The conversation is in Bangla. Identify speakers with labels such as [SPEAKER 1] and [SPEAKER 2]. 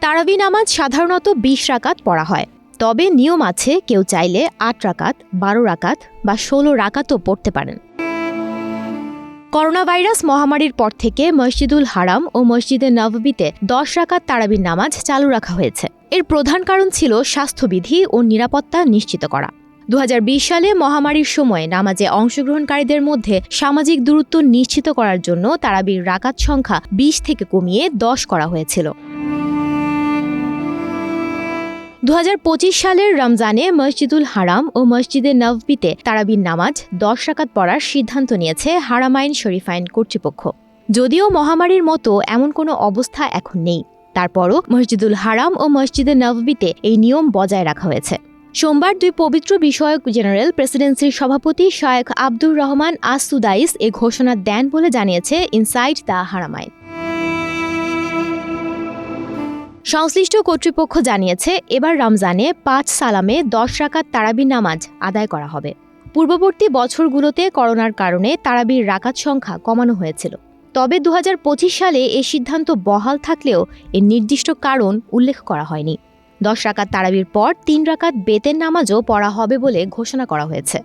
[SPEAKER 1] তারাবি নামাজ সাধারণত বিশ রাকাত পড়া হয়। তবে নিয়ম আছে, কেউ চাইলে আট রাকাত, বারো রাকাত বা ষোলো রাকাতও পড়তে পারেন। করোনা ভাইরাস মহামারীর পর থেকে মসজিদুল হারাম ও মসজিদে নববীতে দশ রাকাত তারাবির নামাজ চালু রাখা হয়েছে। এর প্রধান কারণ ছিল স্বাস্থ্যবিধি ও নিরাপত্তা নিশ্চিত করা। দু হাজার বিশ সালে মহামারীর সময় নামাজে অংশগ্রহণকারীদের মধ্যে সামাজিক দূরত্ব নিশ্চিত করার জন্য তারাবির রাকাত সংখ্যা বিশ থেকে কমিয়ে দশ করা হয়েছিল। দুহাজার পঁচিশ সালের রমজানে মসজিদুল হারাম ও মসজিদে নববীতে তারাবির নামাজ দশ রাকাত পড়ার সিদ্ধান্ত নিয়েছে হারামাইন শরীফাইন কর্তৃপক্ষ। যদিও মহামারীর মতো এমন কোনো অবস্থা এখন নেই। তারপরও মসজিদুল হারাম ও মসজিদে নববীতে এই নিয়ম বজায় রাখা হয়েছে। সোমবার দুই পবিত্র বিষয়ক জেনারেল প্রেসিডেন্সির সভাপতি Sheikh Abdur Rahman As Sudais এ ঘোষণা দেন বলে জানিয়েছে ইনসাইড দ্য হারামাইন সংশ্লিষ্ট কর্তৃপক্ষ জানিয়েছে, এবার রমজানে পাঁচ সালামে দশ রাকাত তারাবির নামাজ আদায় করা হবে। পূর্ববর্তী বছরগুলোতে করোনার কারণে তারাবির রাকাত সংখ্যা কমানো হয়েছিল। তবে দু হাজার পঁচিশ সালে এ সিদ্ধান্ত বহাল থাকলেও এর নির্দিষ্ট কারণ উল্লেখ করা হয়নি। দশ রাকাত তারাবির পর তিন রাকাত বেতের নামাজও পড়া হবে বলে ঘোষণা করা হয়েছে।